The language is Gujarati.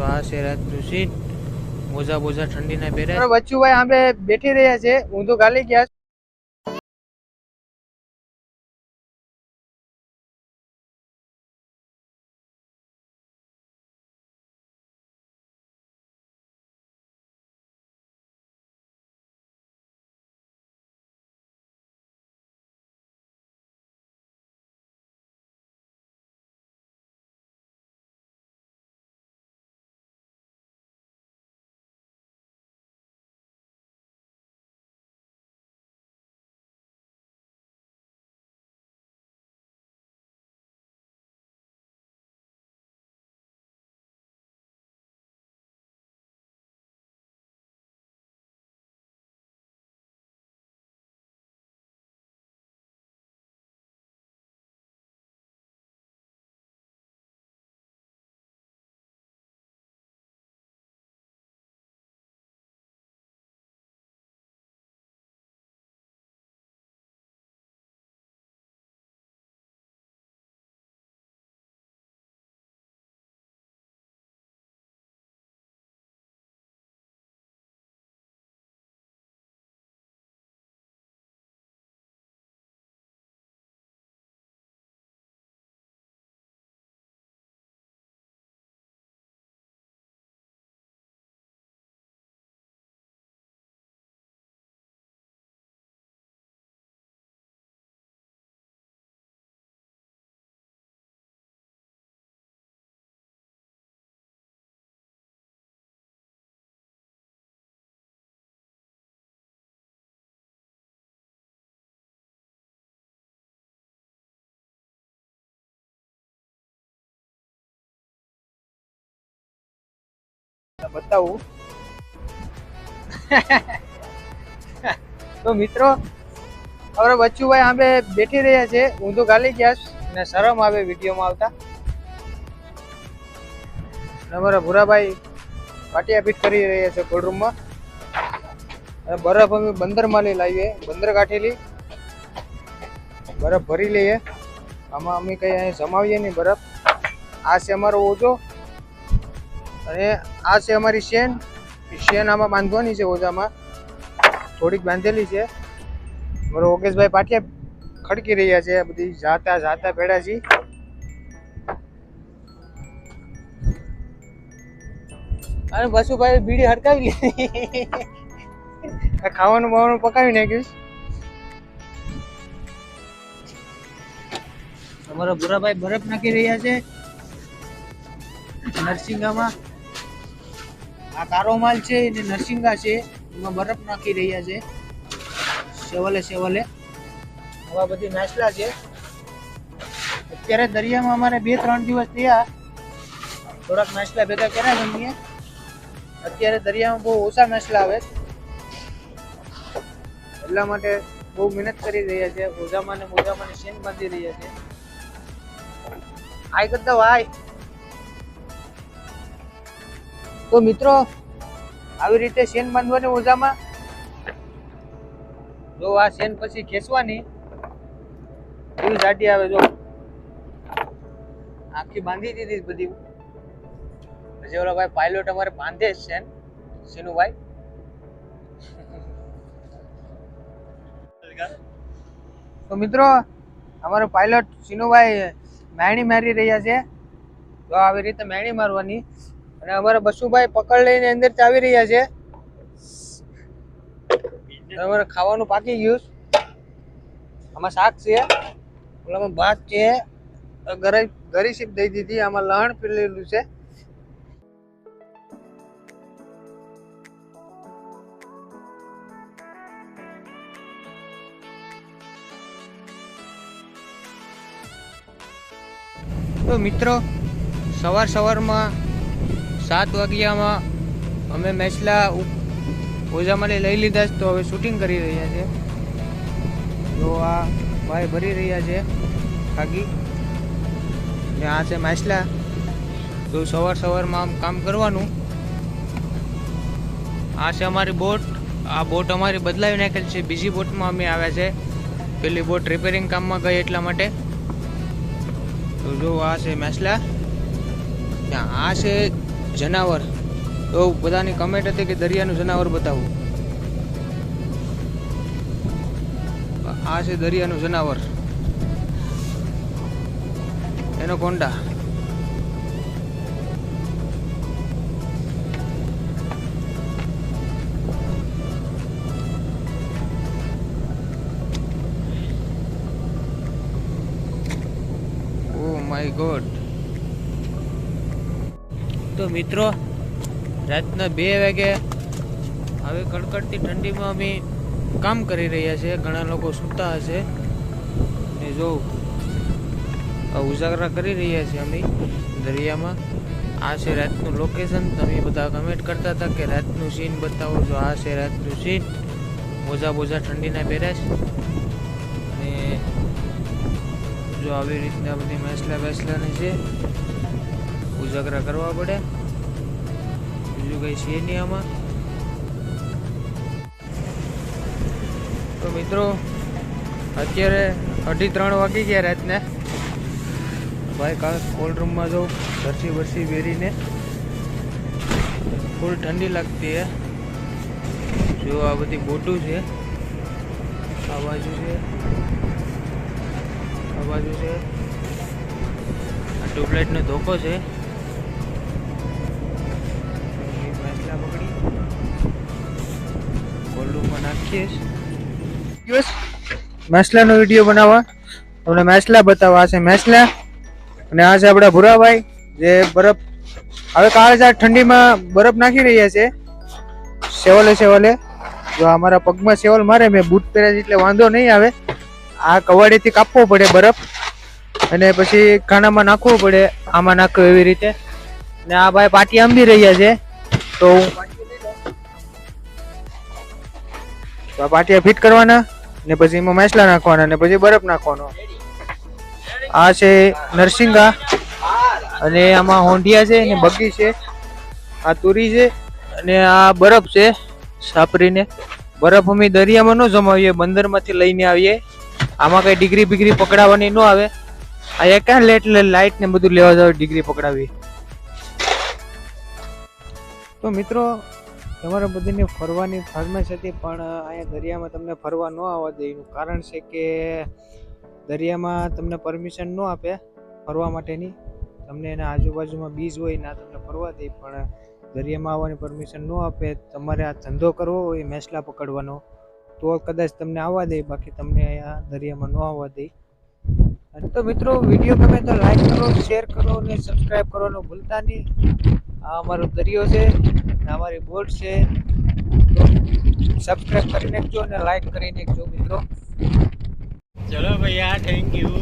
તો આ છે રાતનું સીન. મોજા બોજા ઠંડીના પહેરે મારા બચ્ચુભાઈ આંબે બેઠી રહ્યા છે. તો ગાલી ગયા બતાવું. તો મિત્રો, અમારા બચ્ચુભાઈ આંબે બેઠી રહ્યા છે. તો ગાલી ગયા ને શરમ આવે વિડીયોમાં આવતા. અમારા ભૂરાભાઈ પાટિયા ફીટ કરી રહ્યા છે કોલ્ડરૂમમાં અને બરફ અમે બંદરમાં લઈ લાવીએ, બંદર કાઢેલી બરફ ભરી લઈએ. આમાં અમે કઈ અહીં જમાવીએ નહીં બરફ. આ છે અમારો ઓજો. અને આ છે અમારી શેન. શેન આમાં બાંધવાની છે ઓજામાં. થોડીક બાંધેલી છે. મારો ઓગેશભાઈ પાટિયા ખડકી રહ્યા છે બધી જાતા જાતા ભેડા છે અને બસુભાઈ બીડી હડકાવી લીધી ખાવાનું બાવાનું પકાવી નાખ્યું અમારા ભૂરાભાઈ બરફ નાખી રહ્યા છે. નરસિંગામાં. આ કારો માલ છે અને નરસિંગા છે. એમાં બરફ નાખી રહ્યા છે. સેવલે સેવલે. આવા બધી નાસલા છે. અત્યારે દરિયામાં અમારે બે, ત્રણ દિવસ થયા. થોડાક નાસલા ભેગા કર્યા જમીએ અત્યારે દરિયામાં બહુ ઓછા નાસલા આવે. એટલા માટે બહુ મહેનત કરી રહ્યા છે. ઓઝામાં ને મોજામાં ને શેન બાંધી રહ્યા છે. આય કરતા ભાઈ તો મિત્રો, આવી રીતે શેન બાંધવાની ઓજામાં? જો આ શેન પછી ખેંચવાની, ફૂલ જાડી આવે જો. આખી બાંધી દીધી બધી. પછી ઓલા ભાઈ પાયલોટ અમારે બાંધે જ શેન, શેનુભાઈ. તો મિત્રો, અમારો પાયલોટ સિનુભાઈ મેણી મારી રહ્યા છે. તો આવી રીતે મેણી મારવાની. અને અમારા બસુભાઈ પકડ લઈને અંદર આવી રહ્યા છે. અમારે ખાવાનું પાકી ગયું આમાં શાક છે. ઓલામાં ભાત છે. ઘરે ગરી સીપ દઈ દીધી. આમાં લહણ પીલેલું છે. તો મિત્રો સવાર સવારમાં સાત વાગ્યામાં અમે મેચલા ઓઝામાં લઈ લીધા છે, તો હવે શૂટિંગ કરી રહ્યા છે. તો આ ભાઈ ભરી રહ્યા છે, ખાગી. ને આ છે માછલા. તો સવાર સવારમાં આમ કામ કરવાનું. આ છે અમારી બોટ. આ બોટ અમારી બદલાવી નાખેલી છે. બીજી બોટમાં અમે આવ્યા છે. પેલી બોટ રિપેરિંગ કામમાં ગઈ એટલા માટે. તો જો આ છે મેસલા આ છે જનાવર. તો બધાની કમેન્ટ હતી કે દરિયાનું જનાવર બતાવો. આ છે દરિયાનું જનાવર. એનો કોંડા. ઓ માય ગોડ તો મિત્રો, રાતના બે વાગે હવે કડકડતી ઠંડીમાં અમે કામ કરી રહ્યા છીએ ઘણા લોકો સૂતા હશે. ને જો ઉજાગરા કરી રહ્યા છીએ અમે દરિયામાં. આ છે રાતનું લોકેશન તમે બધા કમેન્ટ કરતા હતા કે રાતનું સીન બતાવો. જો આ છે રાતનું સીન મોજા બોજા ઠંડીના પહેર્યા છે. ને જો આવી રીતના બધી મેસલા વેસલાની છે. ઉજાગરા કરવા પડે. બીજું કઈ છે નહીં આમાં. તો મિત્રો, અત્યારે અઢી ત્રણ વાગી ગયા રાતને. ભાઈ, કાલ કોલ્ડ રૂમમાં જાઉં ઘરસી બરસી વેરીને ફૂલ ઠંડી લાગતી હે. જો આ બધી બોટું છે, આ બાજુ છે, આ બાજુ છે. આ ટ્યુબલાઇટનો ધોકો છે. નાખીએ મેસલાનો વીડિયો બનાવવા. તમને મેસલા બતાવવા. છે મેસલા અને આ છે આપણા ભૂરાભાઈ જે બરફ હવે કાલે જ ઠંડીમાં બરફ નાખી રહ્યા છે. સેવલે સેવલે. જો અમારા પગમાં સેવલ મારે, મેં બૂટ પહેર્યા એટલે વાંધો નહીં આવે. આ કવાડીથી કાપવો પડે બરફ અને પછી ખાનામાં નાખવો પડે. આમાં નાખો એવી રીતે. ને આ ભાઈ પાટી આંબી રહ્યા છે. તો હું તો આ પાટિયા ફિટ કરવાના ને પછી એમાં મેસલા નાખવાના ને પછી બરફ નાખવાનો. આ છે નરસિંગા અને આમાં હોંઢિયા છે ને બગી છે, આ તુરી છે અને આ બરફ છે સાપરીને બરફ અમે દરિયામાં ન જમાવીએ, બંદરમાંથી લઈને આવીએ. આમાં કઈ ડિગ્રી બિગ્રી પકડાવવાની ન આવે. અહીંયા ક્યાં લેટ લાઇટ ને બધું લેવા જાવ, ડિગ્રી પકડાવી. તો મિત્રો તમારે બધાને ફરવાની ફરમાઈશ હતી, પણ અહીંયા દરિયામાં તમને ફરવા ન આવવા દે. એનું કારણ છે કે, દરિયામાં તમને પરમિશન ન આપે ફરવા માટેની. તમને એના આજુબાજુમાં બીજ હોય ના તમને ફરવા દે, પણ, દરિયામાં આવવાની પરમિશન ન આપે. તમારે આ ધંધો કરવો હોય, મેસલા પકડવાનો, તો કદાચ તમને આવવા દે. બાકી તમને અહીંયા દરિયામાં ન આવવા દે. તો મિત્રો, વીડિયો ગમે તો લાઈક કરો શેર કરો અને સબસ્ક્રાઇબ કરવાનું ભૂલતા નહીં. આ અમારો દરિયો છે અમારી બોટ છે. સબસ્ક્રાઇબ કરી નાખજો અને લાઈક કરી નાખજો મિત્રો. ચલો ભૈયા થેન્ક યુ